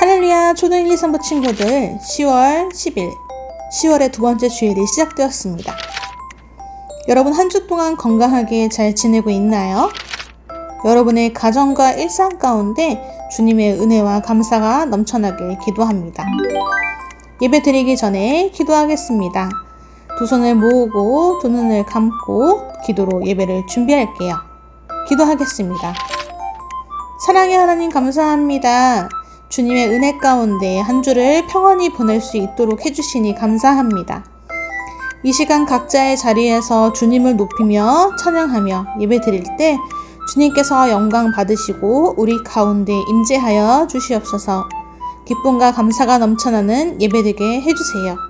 할렐루야 초등 1, 2, 3부 친구들 10월 10일 10월의 두 번째 주일이 시작되었습니다. 여러분 한 주 동안 건강하게 잘 지내고 있나요? 여러분의 가정과 일상 가운데 주님의 은혜와 감사가 넘쳐나길 기도합니다. 예배 드리기 전에 기도하겠습니다. 두 손을 모으고 두 눈을 감고 기도로 예배를 준비할게요. 기도하겠습니다. 사랑의 하나님 감사합니다. 주님의 은혜 가운데 한 주를 평안히 보낼 수 있도록 해주시니 감사합니다. 이 시간 각자의 자리에서 주님을 높이며 찬양하며 예배 드릴 때 주님께서 영광 받으시고 우리 가운데 임재하여 주시옵소서 기쁨과 감사가 넘쳐나는 예배 되게 해주세요.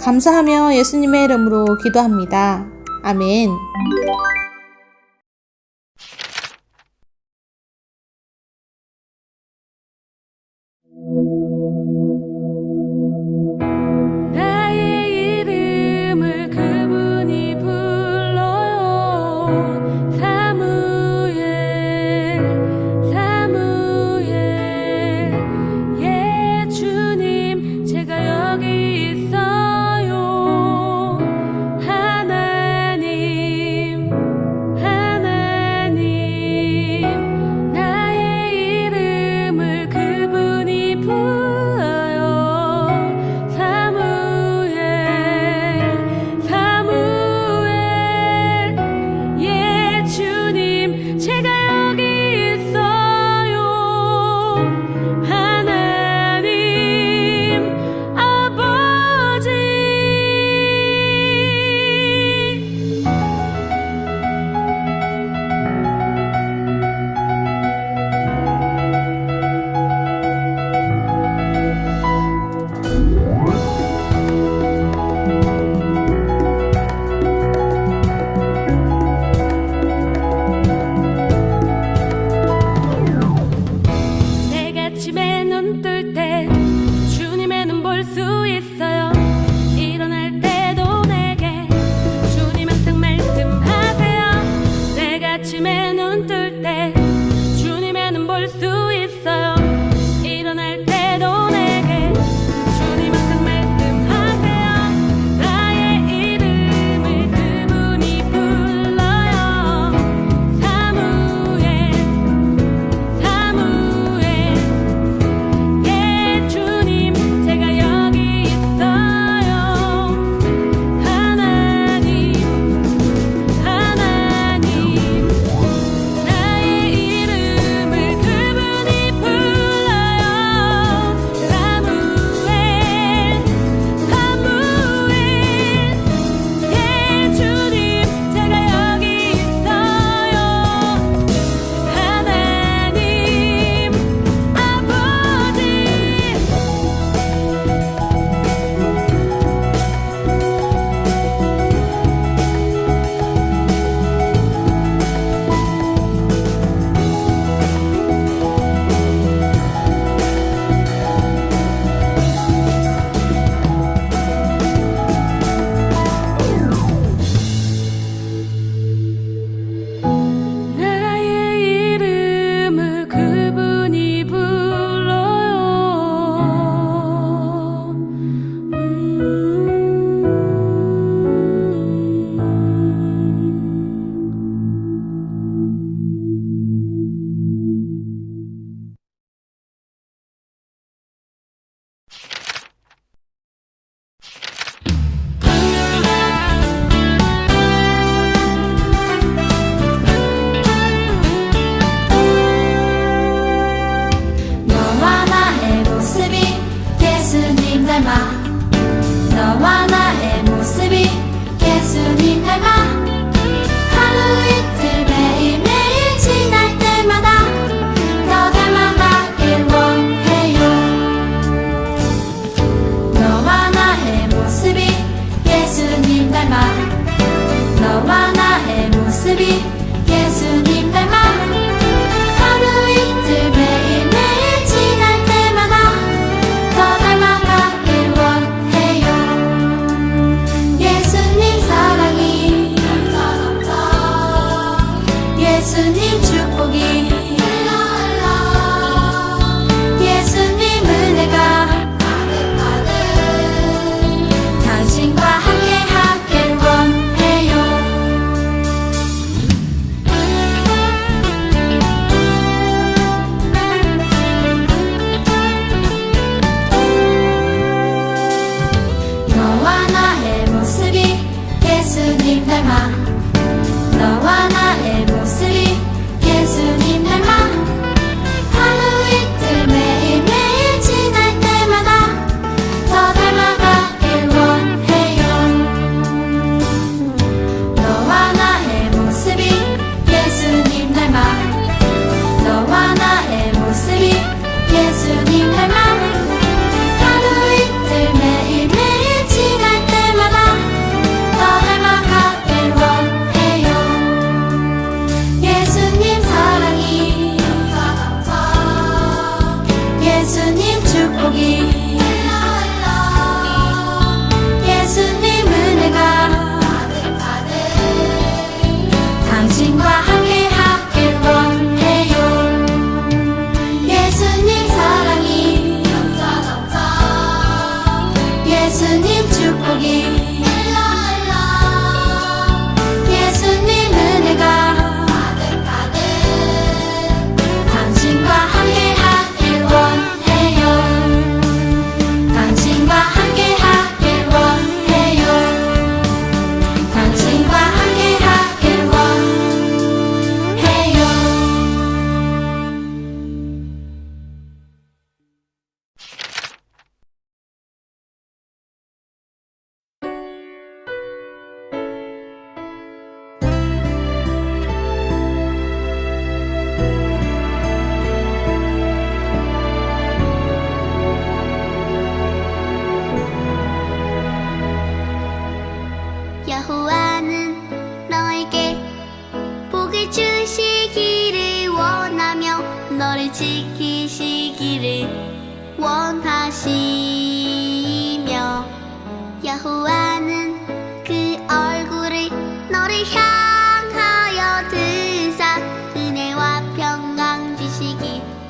감사하며 예수님의 이름으로 기도합니다. 아멘.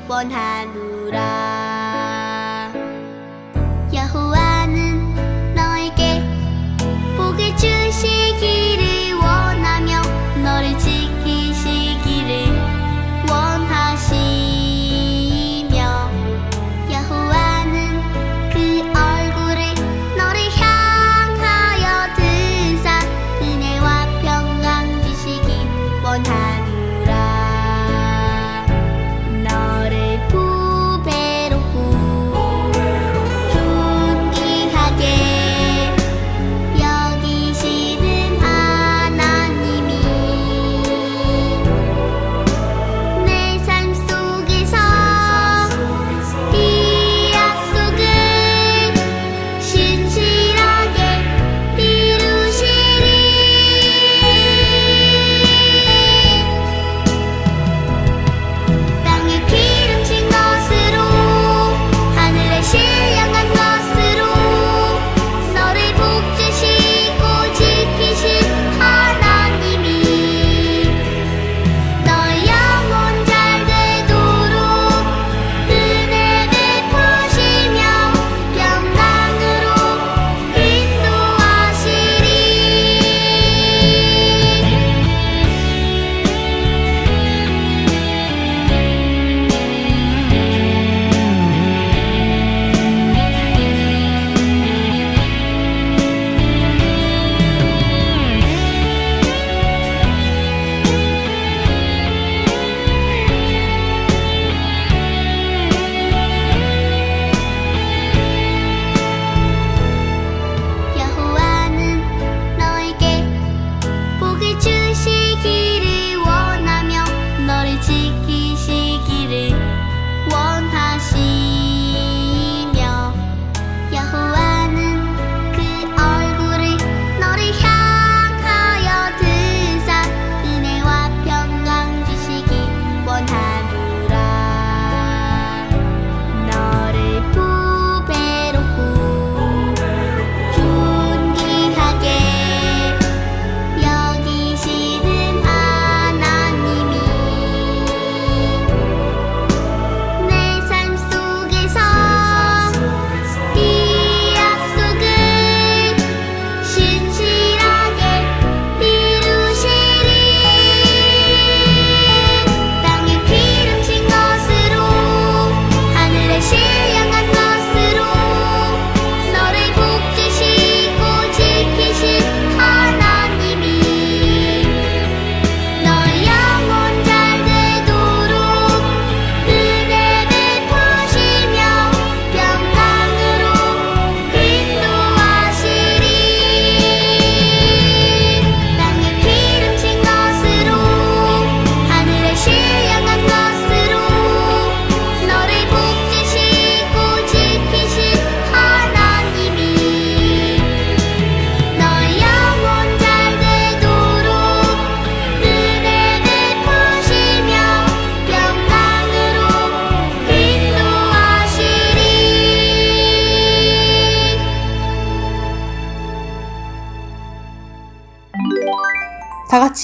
원하노라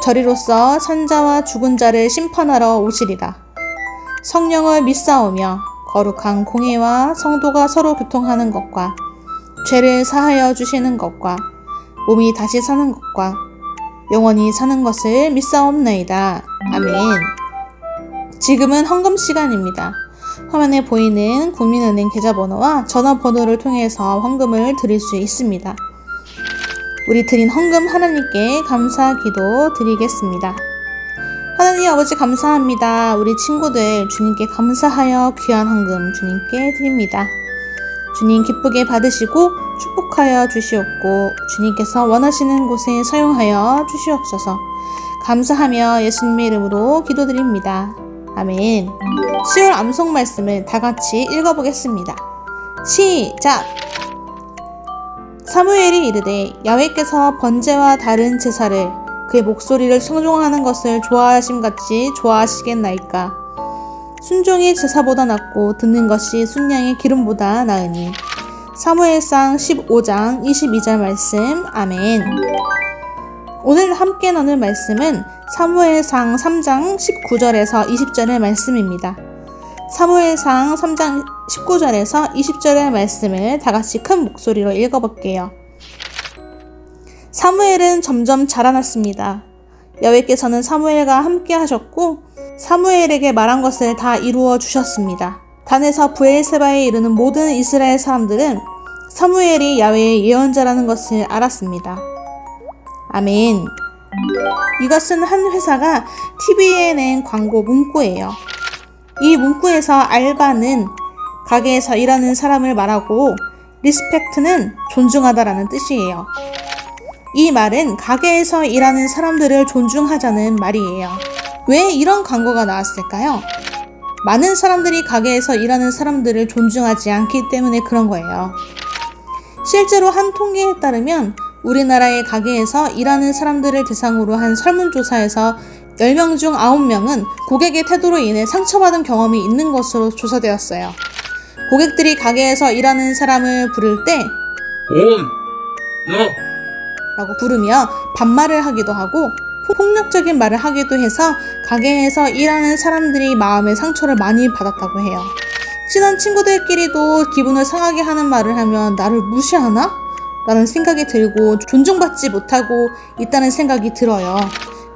저리로서 산자와 죽은 자를 심판하러 오시리라. 성령을 믿사오며 거룩한 공예와 성도가 서로 교통하는 것과 죄를 사하여 주시는 것과 몸이 다시 사는 것과 영원히 사는 것을 믿사옵나이다. 아멘. 지금은 헌금 시간입니다. 화면에 보이는 국민은행 계좌번호와 전화번호를 통해서 헌금을 드릴 수 있습니다. 우리 드린 헌금 하나님께 감사 기도 드리겠습니다. 하나님 아버지 감사합니다. 우리 친구들 주님께 감사하여 귀한 헌금 주님께 드립니다. 주님 기쁘게 받으시고 축복하여 주시옵고 주님께서 원하시는 곳에 사용하여 주시옵소서. 감사하며 예수님의 이름으로 기도드립니다. 아멘. 10월 암송 말씀을 다 같이 읽어보겠습니다. 시작! 사무엘이 이르되 야훼께서 번제와 다른 제사를 그의 목소리를 청종하는 것을 좋아하심 같이 좋아하시겠나이까? 순종이 제사보다 낫고 듣는 것이 순양의 기름보다 나으니. 사무엘상 15장 22절 말씀. 아멘. 오늘 함께 나눌 말씀은 사무엘상 3장 19절에서 20절의 말씀입니다. 사무엘상 3장 19절에서 20절의 말씀을 다 같이 큰 목소리로 읽어볼게요. 사무엘은 점점 자라났습니다. 여호와께서는 사무엘과 함께 하셨고 사무엘에게 말한 것을 다 이루어 주셨습니다. 단에서 부엘세바에 이르는 모든 이스라엘 사람들은 사무엘이 야훼의 예언자라는 것을 알았습니다. 아멘. 이것은 한 회사가 TV에 낸 광고 문구예요. 이 문구에서 알바는 가게에서 일하는 사람을 말하고 리스펙트는 존중하다라는 뜻이에요. 이 말은 가게에서 일하는 사람들을 존중하자는 말이에요. 왜 이런 광고가 나왔을까요? 많은 사람들이 가게에서 일하는 사람들을 존중하지 않기 때문에 그런 거예요. 실제로 한 통계에 따르면 우리나라의 가게에서 일하는 사람들을 대상으로 한 설문조사에서 10명 중 9명은 고객의 태도로 인해 상처받은 경험이 있는 것으로 조사되었어요. 고객들이 가게에서 일하는 사람을 부를 때 온, 너, 라고 부르며 반말을 하기도 하고 폭력적인 말을 하기도 해서 가게에서 일하는 사람들이 마음의 상처를 많이 받았다고 해요. 친한 친구들끼리도 기분을 상하게 하는 말을 하면 나를 무시하나? 라는 생각이 들고 존중받지 못하고 있다는 생각이 들어요.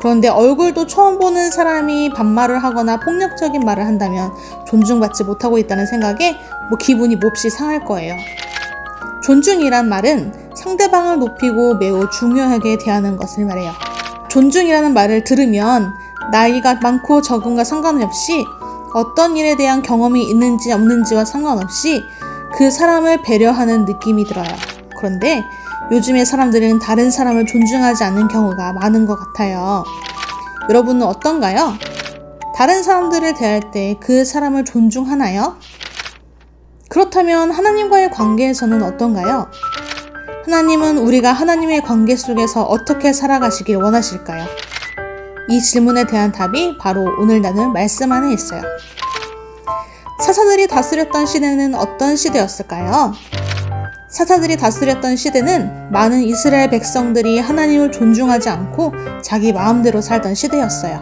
그런데 얼굴도 처음 보는 사람이 반말을 하거나 폭력적인 말을 한다면 존중받지 못하고 있다는 생각에 뭐 기분이 몹시 상할 거예요. 존중이란 말은 상대방을 높이고 매우 중요하게 대하는 것을 말해요. 존중이라는 말을 들으면 나이가 많고 적은과 상관없이 어떤 일에 대한 경험이 있는지 없는지와 상관없이 그 사람을 배려하는 느낌이 들어요. 그런데 요즘의 사람들은 다른 사람을 존중하지 않는 경우가 많은 것 같아요. 여러분은 어떤가요? 다른 사람들을 대할 때 그 사람을 존중하나요? 그렇다면 하나님과의 관계에서는 어떤가요? 하나님은 우리가 하나님의 관계 속에서 어떻게 살아가시길 원하실까요? 이 질문에 대한 답이 바로 오늘 나눌 말씀 안에 있어요. 사사들이 다스렸던 시대는 어떤 시대였을까요? 사사들이 다스렸던 시대는 많은 이스라엘 백성들이 하나님을 존중하지 않고 자기 마음대로 살던 시대였어요.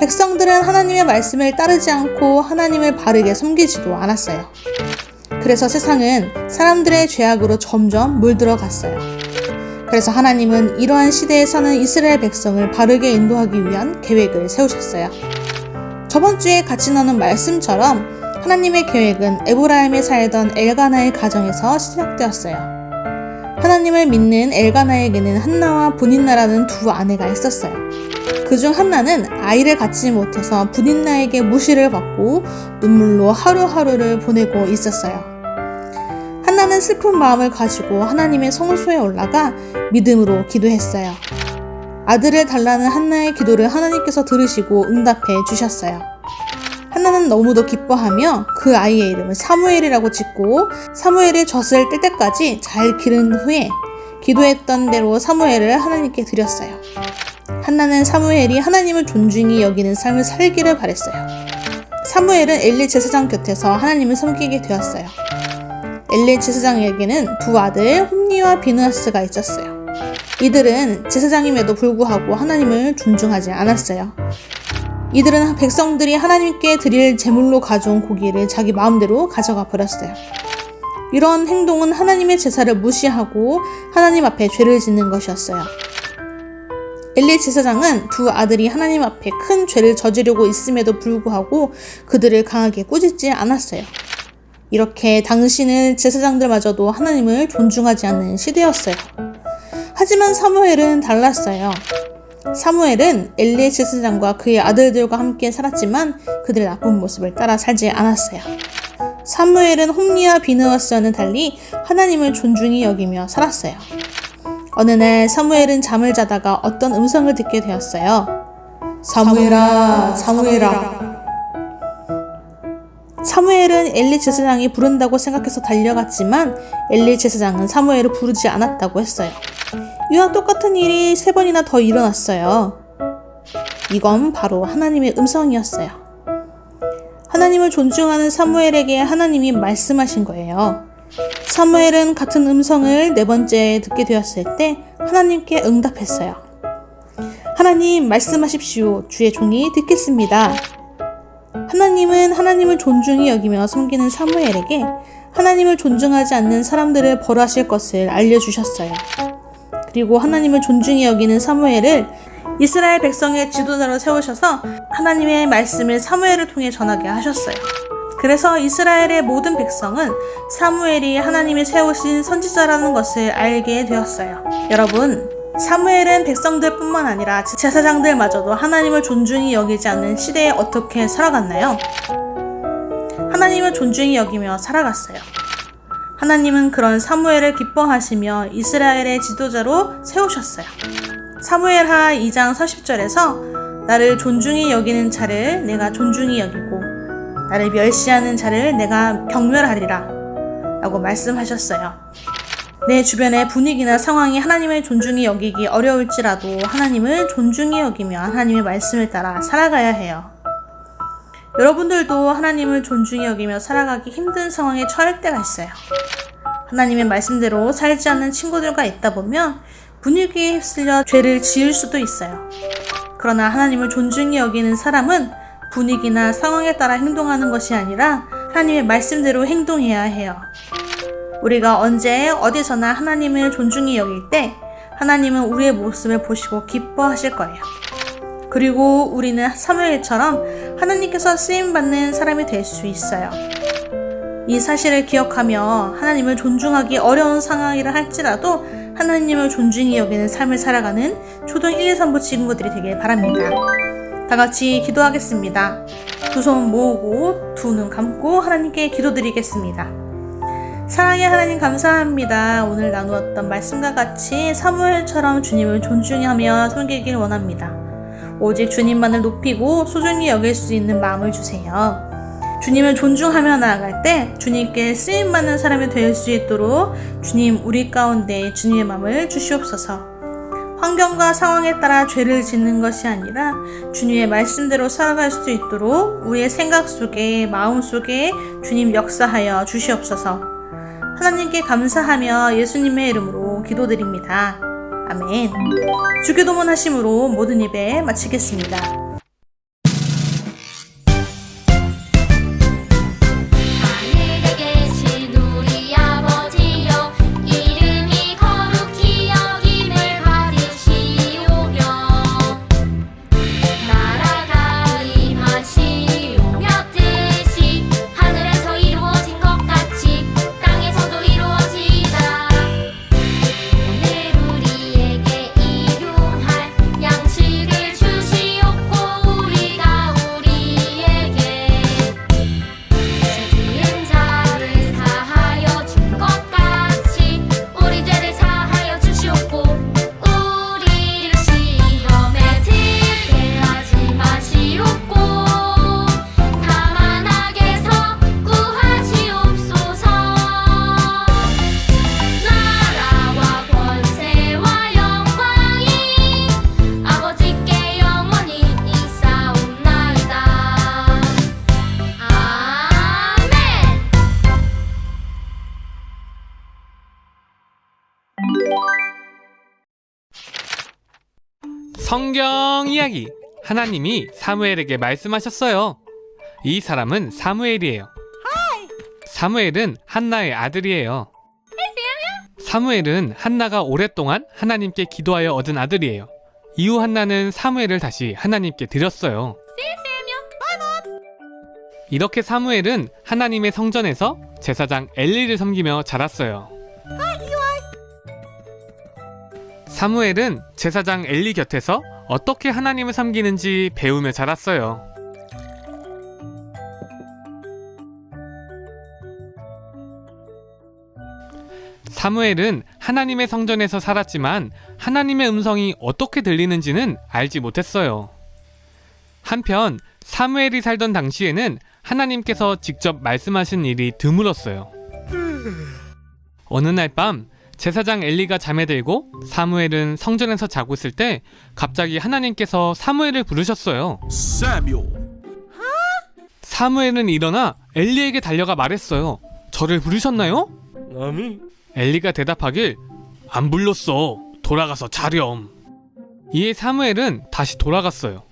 백성들은 하나님의 말씀을 따르지 않고 하나님을 바르게 섬기지도 않았어요. 그래서 세상은 사람들의 죄악으로 점점 물들어 갔어요. 그래서 하나님은 이러한 시대에 사는 이스라엘 백성을 바르게 인도하기 위한 계획을 세우셨어요. 저번 주에 같이 나눈 말씀처럼 하나님의 계획은 에브라임에 살던 엘가나의 가정에서 시작되었어요. 하나님을 믿는 엘가나에게는 한나와 분인나라는 두 아내가 있었어요. 그중 한나는 아이를 갖지 못해서 분인나에게 무시를 받고 눈물로 하루하루를 보내고 있었어요. 한나는 슬픈 마음을 가지고 하나님의 성소에 올라가 믿음으로 기도했어요. 아들을 달라는 한나의 기도를 하나님께서 들으시고 응답해 주셨어요. 하나는 너무도 기뻐하며 그 아이의 이름을 사무엘이라고 짓고 사무엘의 젖을 뗄 때까지 잘 기른 후에 기도했던 대로 사무엘을 하나님께 드렸어요. 한나는 사무엘이 하나님을 존중히 여기는 삶을 살기를 바랬어요. 사무엘은 엘리 제사장 곁에서 하나님을 섬기게 되었어요. 엘리 제사장에게는 두 아들 홈니와 비누아스가 있었어요. 이들은 제사장임에도 불구하고 하나님을 존중하지 않았어요. 이들은 백성들이 하나님께 드릴 제물로 가져온 고기를 자기 마음대로 가져가 버렸어요. 이런 행동은 하나님의 제사를 무시하고 하나님 앞에 죄를 짓는 것이었어요. 엘리 제사장은 두 아들이 하나님 앞에 큰 죄를 저지르고 있음에도 불구하고 그들을 강하게 꾸짖지 않았어요. 이렇게 당신은 제사장들마저도 하나님을 존중하지 않는 시대였어요. 하지만 사무엘은 달랐어요. 사무엘은 엘리 제사장과 그의 아들들과 함께 살았지만 그들의 나쁜 모습을 따라 살지 않았어요. 사무엘은 홈리와 비느와스와는 달리 하나님을 존중히 여기며 살았어요. 어느 날 사무엘은 잠을 자다가 어떤 음성을 듣게 되었어요. 사무엘아, 사무엘아. 사무엘은 엘리 제사장이 부른다고 생각해서 달려갔지만 엘리 제사장은 사무엘을 부르지 않았다고 했어요. 이와 똑같은 일이 세 번이나 더 일어났어요. 이건 바로 하나님의 음성이었어요. 하나님을 존중하는 사무엘에게 하나님이 말씀하신 거예요. 사무엘은 같은 음성을 네 번째 듣게 되었을 때 하나님께 응답했어요. 하나님 말씀하십시오. 주의 종이 듣겠습니다. 하나님은 하나님을 존중히 여기며 섬기는 사무엘에게 하나님을 존중하지 않는 사람들을 벌하실 것을 알려주셨어요. 그리고 하나님을 존중히 여기는 사무엘을 이스라엘 백성의 지도자로 세우셔서 하나님의 말씀을 사무엘을 통해 전하게 하셨어요. 그래서 이스라엘의 모든 백성은 사무엘이 하나님이 세우신 선지자라는 것을 알게 되었어요. 여러분, 사무엘은 백성들뿐만 아니라 제사장들마저도 하나님을 존중히 여기지 않는 시대에 어떻게 살아갔나요? 하나님을 존중히 여기며 살아갔어요. 하나님은 그런 사무엘을 기뻐하시며 이스라엘의 지도자로 세우셨어요. 사무엘 하 2장 40절에서 나를 존중히 여기는 자를 내가 존중히 여기고 나를 멸시하는 자를 내가 경멸하리라 라고 말씀하셨어요. 내 주변의 분위기나 상황이 하나님을 존중히 여기기 어려울지라도 하나님을 존중히 여기며 하나님의 말씀을 따라 살아가야 해요. 여러분들도 하나님을 존중히 여기며 살아가기 힘든 상황에 처할 때가 있어요. 하나님의 말씀대로 살지 않는 친구들과 있다 보면 분위기에 휩쓸려 죄를 지을 수도 있어요. 그러나 하나님을 존중히 여기는 사람은 분위기나 상황에 따라 행동하는 것이 아니라 하나님의 말씀대로 행동해야 해요. 우리가 언제 어디서나 하나님을 존중히 여길 때 하나님은 우리의 모습을 보시고 기뻐하실 거예요. 그리고 우리는 사무엘처럼 하나님께서 쓰임 받는 사람이 될 수 있어요. 이 사실을 기억하며 하나님을 존중하기 어려운 상황이라 할지라도 하나님을 존중히 여기는 삶을 살아가는 초등 1, 2, 3부 친구들이 되길 바랍니다. 다 같이 기도하겠습니다. 두 손 모으고 두 눈 감고 하나님께 기도드리겠습니다. 사랑의 하나님 감사합니다. 오늘 나누었던 말씀과 같이 사무엘처럼 주님을 존중히 하며 섬기길 원합니다. 오직 주님만을 높이고 소중히 여길 수 있는 마음을 주세요. 주님을 존중하며 나아갈 때 주님께 쓰임 받는 사람이 될 수 있도록 주님 우리 가운데 주님의 마음을 주시옵소서. 환경과 상황에 따라 죄를 짓는 것이 아니라 주님의 말씀대로 살아갈 수 있도록 우리의 생각 속에 마음 속에 주님 역사하여 주시옵소서. 하나님께 감사하며 예수님의 이름으로 기도드립니다. 아멘. 주교도문 하심으로 모든 예배 마치겠습니다. 성경 이야기. 하나님이 사무엘에게 말씀하셨어요. 이 사람은 사무엘이에요. 사무엘은 한나의 아들이에요. 사무엘은 한나가 오랫동안 하나님께 기도하여 얻은 아들이에요. 이후 한나는 사무엘을 다시 하나님께 드렸어요. 이렇게 사무엘은 하나님의 성전에서 제사장 엘리를 섬기며 자랐어요. 사무엘은 제사장 엘리 곁에서 어떻게 하나님을 섬기는지 배우며 자랐어요. 사무엘은 하나님의 성전에서 살았지만 하나님의 음성이 어떻게 들리는지는 알지 못했어요. 한편 사무엘이 살던 당시에는 하나님께서 직접 말씀하신 일이 드물었어요. 어느 날 밤 제사장 엘리가 잠에 들고 사무엘은 성전에서 자고 있을 때 갑자기 하나님께서 사무엘을 부르셨어요. Samuel. 사무엘은 일어나 엘리에게 달려가 말했어요. 저를 부르셨나요? 아미. 엘리가 대답하길 안 불렀어. 돌아가서 자렴. 이에 사무엘은 다시 돌아갔어요.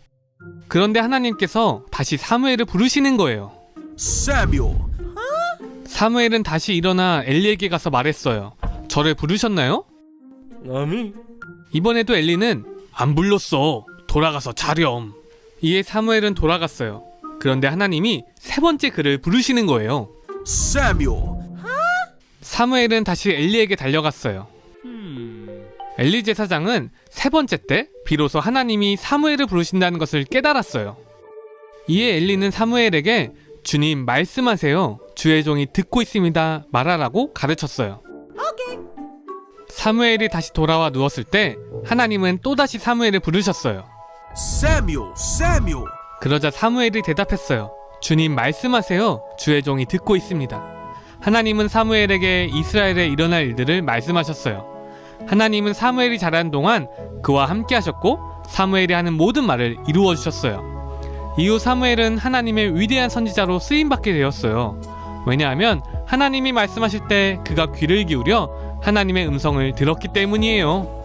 그런데 하나님께서 다시 사무엘을 부르시는 거예요. Samuel. 사무엘은 다시 일어나 엘리에게 가서 말했어요. 저를 부르셨나요? 아미. 이번에도 엘리는 안 불렀어. 돌아가서 자렴. 이에 사무엘은 돌아갔어요. 그런데 하나님이 세 번째 그를 부르시는 거예요. Samuel. 사무엘은 다시 엘리에게 달려갔어요. 엘리 제사장은 세 번째 때 비로소 하나님이 사무엘을 부르신다는 것을 깨달았어요. 이에 엘리는 사무엘에게 주님 말씀하세요. 주의 종이 듣고 있습니다. 말하라고 가르쳤어요. 사무엘이 다시 돌아와 누웠을 때 하나님은 또다시 사무엘을 부르셨어요. Samuel. Samuel. 그러자 사무엘이 대답했어요. 주님 말씀하세요. 주의 종이 듣고 있습니다. 하나님은 사무엘에게 이스라엘에 일어날 일들을 말씀하셨어요. 하나님은 사무엘이 자란 동안 그와 함께 하셨고 사무엘이 하는 모든 말을 이루어 주셨어요. 이후 사무엘은 하나님의 위대한 선지자로 쓰임 받게 되었어요. 왜냐하면 하나님이 말씀하실 때 그가 귀를 기울여 하나님의 음성을 들었기 때문이에요.